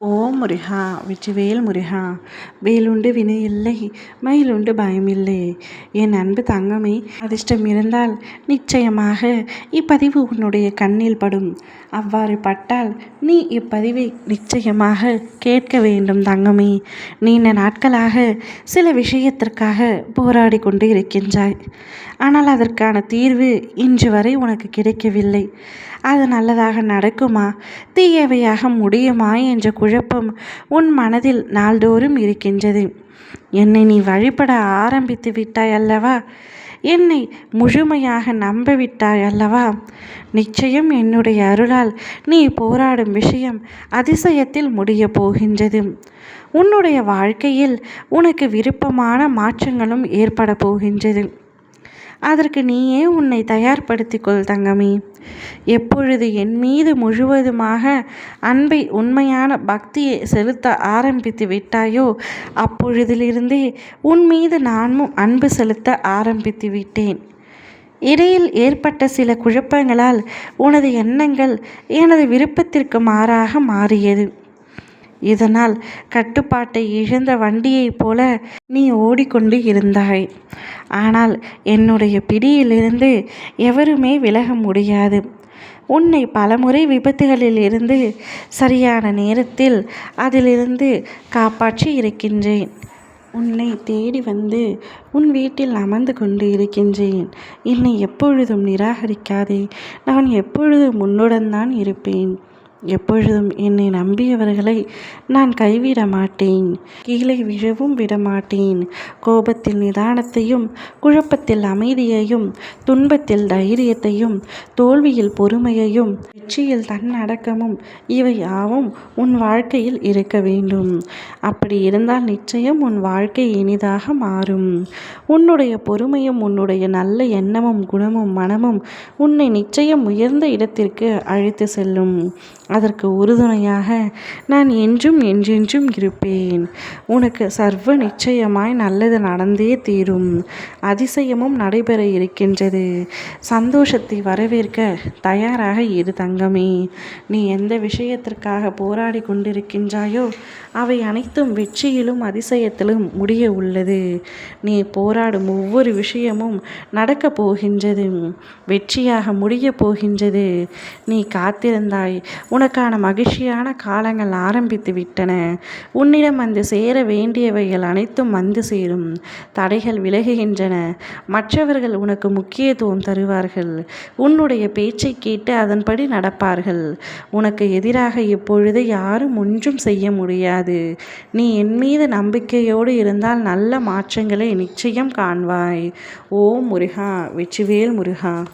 ஓம் முருகா வெற்றிவேல் முருகா வேலுண்டு வினை இல்லை மயிலுண்டு பயமில்லை. என் அன்பு தங்கமே அதிர்ஷ்டம் இருந்தால் நிச்சயமாக இப்பதிவு உன்னுடைய கண்ணில் படும். அவ்வாறு பட்டால் நீ இப்பதிவை நிச்சயமாக கேட்க வேண்டும் தங்கமே. நீண்ட நாட்களாக சில விஷயத்திற்காக போராடி கொண்டு இருக்கின்றாய். ஆனால் அதற்கான தீர்வு இன்று வரை உனக்கு கிடைக்கவில்லை. அது நல்லதாக நடக்குமா? தீயவையாக முடியுமா? என்ற குழப்பம் உன் மனதில் நாள்தோறும் இருக்கின்றது. என்னை நீ வழிபட ஆரம்பித்து விட்டாய் அல்லவா என்னை முழுமையாக நம்பவிட்டாய் அல்லவா நிச்சயம் என்னுடைய அருளால் நீ போராடும் விஷயம் அதிசயத்தில் முடிய போகின்றது. உன்னுடைய வாழ்க்கையில் உனக்கு விருப்பமான மாற்றங்களும் ஏற்பட போகின்றது. அதற்கு நீயே உன்னை தயார்படுத்திக்கொள் தங்கமே. எப்பொழுது என் மீது முழுவதுமாக அன்பை உண்மையான பக்தியை செலுத்த ஆரம்பித்து விட்டாயோ அப்பொழுதிலிருந்தே உன் மீது நானும் அன்பு செலுத்த ஆரம்பித்து விட்டேன். இடையில் ஏற்பட்ட சில குழப்பங்களால் உனது எண்ணங்கள் எனது விருப்பத்திற்கு மாறாக மாறியது. இதனால் கட்டுப்பாட்டை இழந்த வண்டியைப் போல நீ ஓடிக்கொண்டு இருந்தாய். ஆனால் என்னுடைய பிடியிலிருந்து எவருமே விலக முடியாது. உன்னை பலமுறை விபத்துகளில் இருந்து சரியான நேரத்தில் அதிலிருந்து காப்பாற்றி இருக்கின்றேன். உன்னை தேடி வந்து உன் வீட்டில் அமர்ந்து கொண்டு இருக்கின்றேன். என்னை எப்பொழுதும் நிராகரிக்காதே. நான் எப்பொழுதும் உன்னுடன் தான் இருப்பேன். எப்பொழுதும் என்னை நம்பியவர்களை நான் கைவிட மாட்டேன் கீழே விழவும் விடமாட்டேன். கோபத்தில் நிதானத்தையும் குழப்பத்தில் அமைதியையும் துன்பத்தில் தைரியத்தையும் தோல்வியில் பொறுமையையும் வெற்றியில் தன்னடக்கமும் இவை யாவும் உன் வாழ்க்கையில் இருக்க வேண்டும். அப்படி இருந்தால் நிச்சயம் உன் வாழ்க்கை இனிதாக மாறும். உன்னுடைய பொறுமையும் உன்னுடைய நல்ல எண்ணமும் குணமும் மனமும் உன்னை நிச்சயம் உயர்ந்த இடத்திற்கு அழைத்து செல்லும். அதற்கு உறுதுணையாக நான் என்றும் என்றென்றும் இருப்பேன். உனக்கு சர்வ நிச்சயமாய் நல்லது நடந்தே தீரும். அதிசயமும் நடைபெற இருக்கின்றது. சந்தோஷத்தை வரவேற்க தயாராக இரு தங்கமே. நீ எந்த விஷயத்திற்காக போராடி கொண்டிருக்கின்றாயோ அவை அனைத்தும் வெற்றியிலும் அதிசயத்திலும் முடிய உள்ளது. நீ போராடும் ஒவ்வொரு விஷயமும் நடக்கப் போகின்றது. வெற்றியாக முடியப் போகின்றது. நீ காத்திருந்தாய். உனக்கான மகிழ்ச்சியான காலங்கள் ஆரம்பித்து விட்டன. உன்னிடம் வந்து சேர வேண்டியவைகள் அனைத்தும் வந்து சேரும். தடைகள் விலகுகின்றன. மற்றவர்கள் உனக்கு முக்கியத்துவம் தருவார்கள். உன்னுடைய பேச்சை கேட்டு அதன்படி நடப்பார்கள். உனக்கு எதிராக இப்பொழுது யாரும் ஒன்றும் செய்ய முடியாது. நீ என் மீது நம்பிக்கையோடு இருந்தால் நல்ல மாற்றங்களை நிச்சயம் காண்பாய் ஓ முருகா வெற்றிவேல் முருகா.